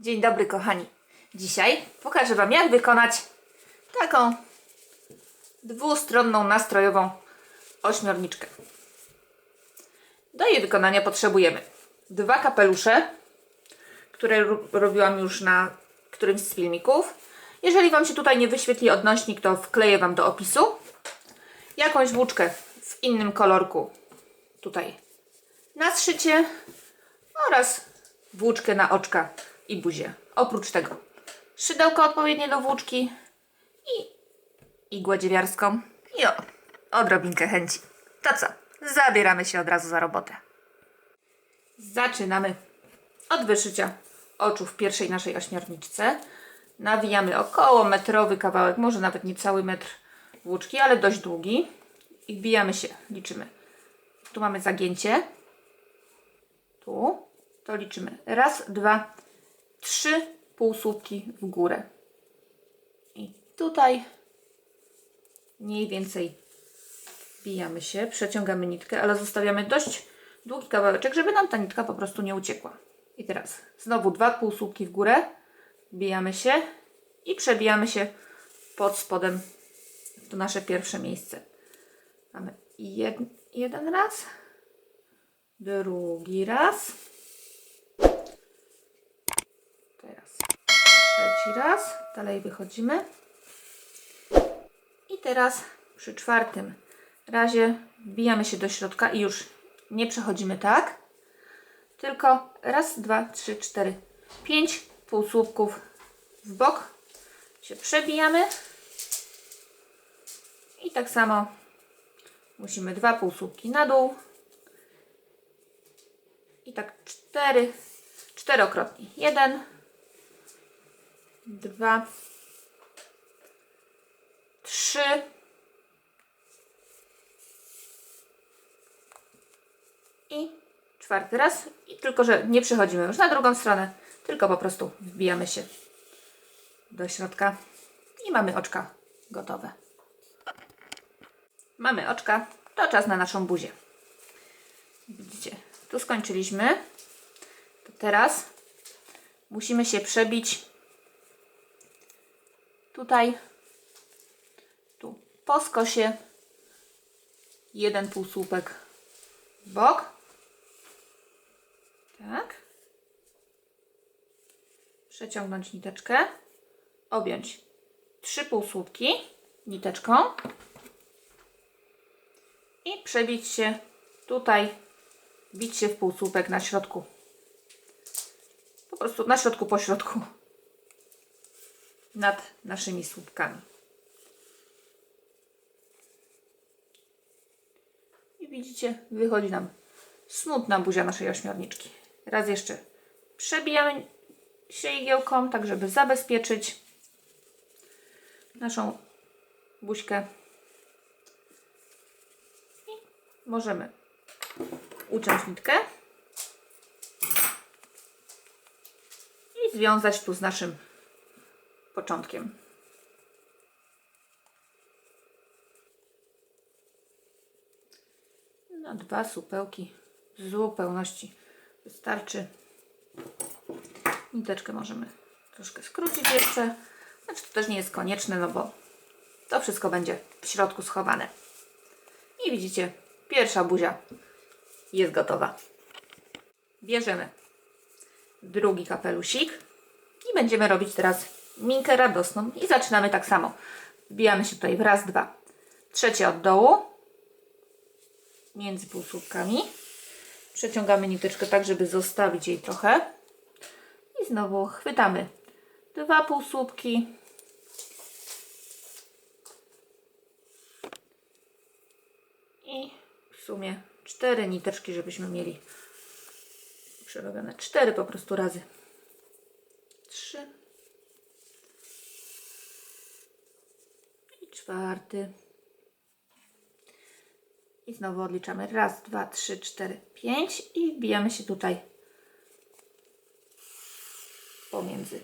Dzień dobry, kochani. Dzisiaj pokażę Wam, jak wykonać taką dwustronną nastrojową ośmiorniczkę. Do jej wykonania potrzebujemy dwa kapelusze, które ro- robiłam już na którymś z filmików. Jeżeli Wam się tutaj nie wyświetli odnośnik, to wkleję Wam do opisu. Jakąś włóczkę w innym kolorku tutaj na zszycie oraz włóczkę na oczka i buzię. Oprócz tego szydełko odpowiednie do włóczki i igłę dziewiarską i o, odrobinkę chęci. To co? Zabieramy się od razu za robotę. Zaczynamy od wyszycia oczu w pierwszej naszej ośmiorniczce. Nawijamy około metrowy kawałek, może nawet nie cały metr włóczki, ale dość długi. I wbijamy się, liczymy. Tu mamy zagięcie. Tu. To liczymy. Raz, dwa, trzy półsłupki w górę. I tutaj mniej więcej wbijamy się, przeciągamy nitkę, ale zostawiamy dość długi kawałeczek, żeby nam ta nitka po prostu nie uciekła. I teraz znowu dwa półsłupki w górę, wbijamy się i przebijamy się pod spodem w to nasze pierwsze miejsce. Mamy jed, jeden raz, drugi raz, teraz trzeci raz, dalej wychodzimy. I teraz przy czwartym razie wbijamy się do środka i już nie przechodzimy tak, tylko raz, dwa, trzy, cztery, pięć półsłupków w bok się przebijamy. I tak samo musimy dwa półsłupki na dół. I tak cztery, czterokrotnie. Jeden, dwa, trzy, i czwarty raz. I tylko, że nie przechodzimy już na drugą stronę, tylko po prostu wbijamy się do środka i mamy oczka gotowe. Mamy oczka, to czas na naszą buzię. Widzicie, tu skończyliśmy. To teraz musimy się przebić tutaj, tu po skosie jeden półsłupek w bok. Tak. Przeciągnąć niteczkę. Objąć trzy półsłupki niteczką i przebić się tutaj, bić się w półsłupek na środku. Po prostu na środku, po środku. Nad naszymi słupkami. I widzicie, wychodzi nam smutna buzia naszej ośmiorniczki. Raz jeszcze przebijamy się igiełką, tak żeby zabezpieczyć naszą buźkę. I możemy uciąć nitkę i związać tu z naszym początkiem. No, dwa supełki w zupełności wystarczy. Niteczkę możemy troszkę skrócić jeszcze. Znaczy to też nie jest konieczne, no bo to wszystko będzie w środku schowane. I widzicie, pierwsza buzia jest gotowa. Bierzemy drugi kapelusik i będziemy robić teraz minkę radosną. I zaczynamy tak samo. Wbijamy się tutaj w raz, dwa. Trzecie od dołu między półsłupkami. Przeciągamy niteczkę tak, żeby zostawić jej trochę. I znowu chwytamy dwa półsłupki. I w sumie cztery niteczki, żebyśmy mieli przerobione cztery po prostu razy. Trzy. I czwarty. I znowu odliczamy. Raz, dwa, trzy, cztery, pięć. I wbijamy się tutaj pomiędzy.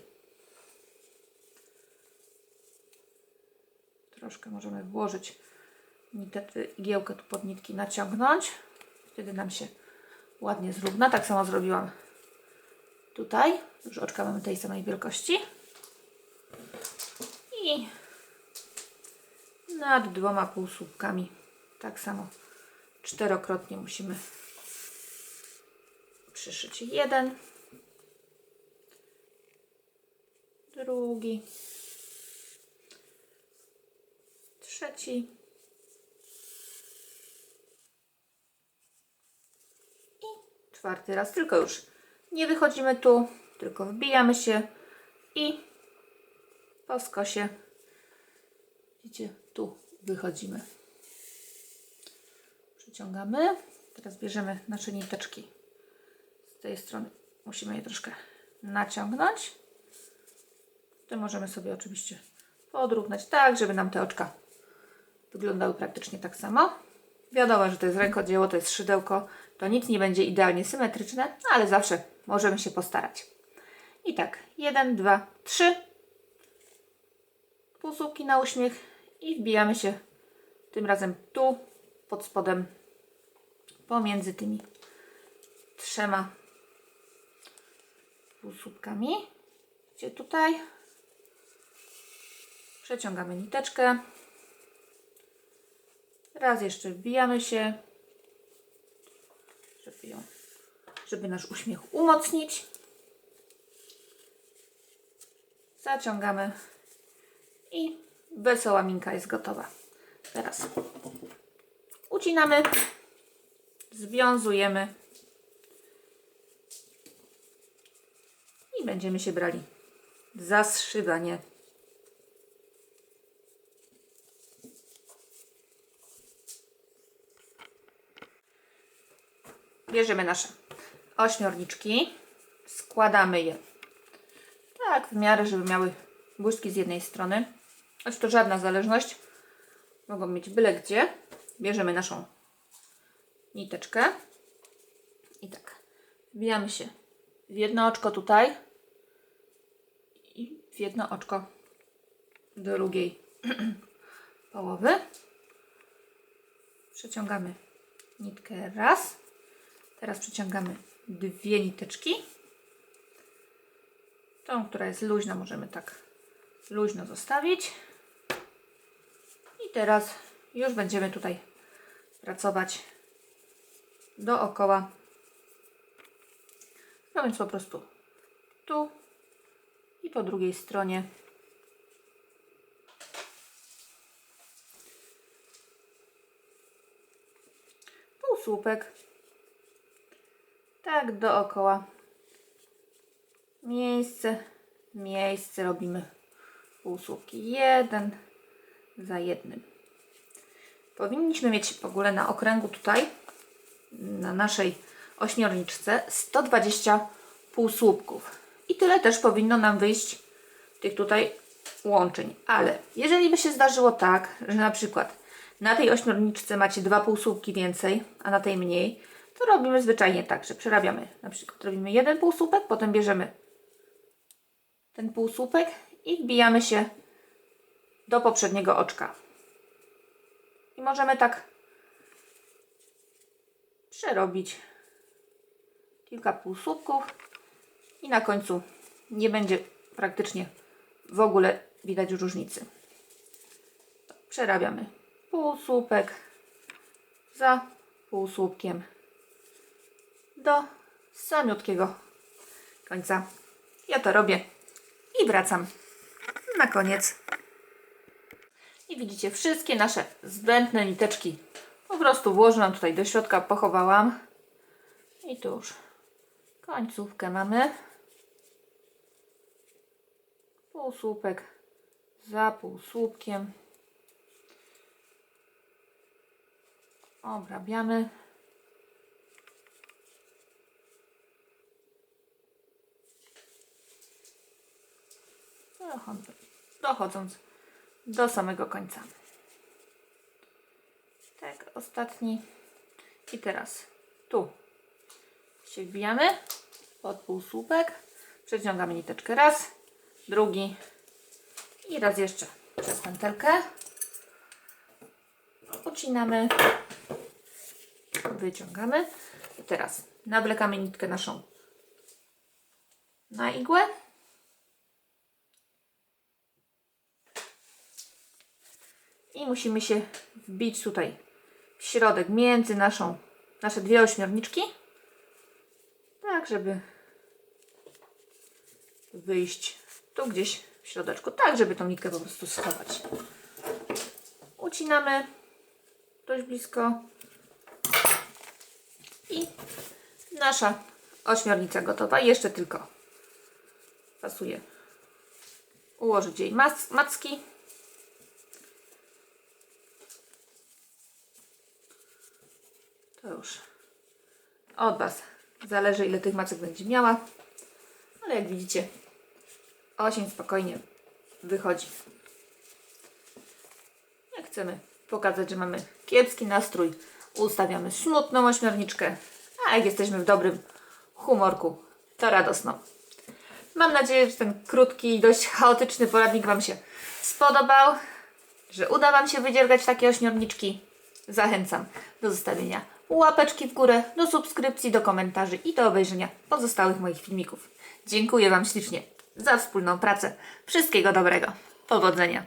Troszkę możemy włożyć nitę- igiełkę tu pod nitki, naciągnąć. Wtedy nam się ładnie zrówna. Tak samo zrobiłam Tutaj już oczka mamy tej samej wielkości. I nad dwoma półsłupkami tak samo. Czterokrotnie musimy przyszyć jeden, drugi, trzeci. I czwarty raz. Tylko już nie wychodzimy tu, tylko wbijamy się i po skosie widzicie, tu wychodzimy. Przyciągamy. Teraz bierzemy nasze niteczki z tej strony. Musimy je troszkę naciągnąć. To możemy sobie oczywiście podrównać tak, żeby nam te oczka wyglądały praktycznie tak samo. Wiadomo, że to jest rękodzieło, to jest szydełko, to nic nie będzie idealnie symetryczne, no ale zawsze możemy się postarać. I tak, jeden, dwa, trzy. Półsłupki na uśmiech i wbijamy się tym razem tu, pod spodem, pomiędzy tymi trzema półsłupkami. Gdzie tutaj przeciągamy niteczkę. Raz jeszcze wbijamy się, żeby, ją, żeby nasz uśmiech umocnić. Zaciągamy i wesoła minka jest gotowa. Teraz ucinamy, związujemy i będziemy się brali za zszywanie. Bierzemy nasze ośmiorniczki, składamy je tak w miarę, żeby miały błyszki z jednej strony. Choć to żadna zależność. Mogą mieć byle gdzie. Bierzemy naszą niteczkę i tak wbijamy się w jedno oczko tutaj i w jedno oczko drugiej połowy. Przeciągamy nitkę raz. Teraz przeciągamy dwie niteczki. Tą, która jest luźna, możemy tak luźno zostawić. Teraz już będziemy tutaj pracować dookoła. No więc po prostu tu i po drugiej stronie. Półsłupek. Tak dookoła. Miejsce, miejsce robimy półsłupki. Jeden za jednym. Powinniśmy mieć w ogóle na okręgu tutaj, na naszej ośmiorniczce 120 półsłupków. I tyle też powinno nam wyjść tych tutaj łączeń. Ale jeżeli by się zdarzyło tak, że na przykład na tej ośmiorniczce macie dwa półsłupki więcej, a na tej mniej, to robimy zwyczajnie tak, że przerabiamy. Na przykład robimy jeden półsłupek, potem bierzemy ten półsłupek i wbijamy się do poprzedniego oczka. I możemy tak przerobić kilka półsłupków i na końcu nie będzie praktycznie w ogóle widać różnicy. Przerabiamy półsłupek za półsłupkiem do samiutkiego końca. Ja to robię i wracam na koniec. I widzicie, wszystkie nasze zbędne niteczki po prostu włożyłam tutaj do środka, pochowałam. I tu już końcówkę mamy. Półsłupek za półsłupkiem. Obrabiamy. dochodząc do samego końca. Tak, ostatni. I teraz tu się wbijamy pod półsłupek, przeciągamy niteczkę raz, drugi i raz jeszcze przez pętelkę. Ucinamy, wyciągamy i teraz nawlekamy nitkę naszą na igłę. I musimy się wbić tutaj w środek między naszą, nasze dwie ośmiorniczki. Tak, żeby wyjść tu gdzieś w środeczku, tak, żeby tą nitkę po prostu schować. Ucinamy dość blisko i nasza ośmiornica gotowa. Jeszcze tylko pasuje ułożyć jej mas- macki. To już od Was zależy, ile tych macek będzie miała. Ale jak widzicie, 8 spokojnie wychodzi. Jak chcemy pokazać, że mamy kiepski nastrój, ustawiamy smutną ośmiorniczkę, a jak jesteśmy w dobrym humorku, to radosną. Mam nadzieję, że ten krótki dość chaotyczny poradnik Wam się spodobał, że uda Wam się wydziergać takie ośmiorniczki. Zachęcam do zostawienia łapeczki w górę, do subskrypcji, do komentarzy i do obejrzenia pozostałych moich filmików. Dziękuję Wam ślicznie za wspólną pracę. Wszystkiego dobrego. Powodzenia.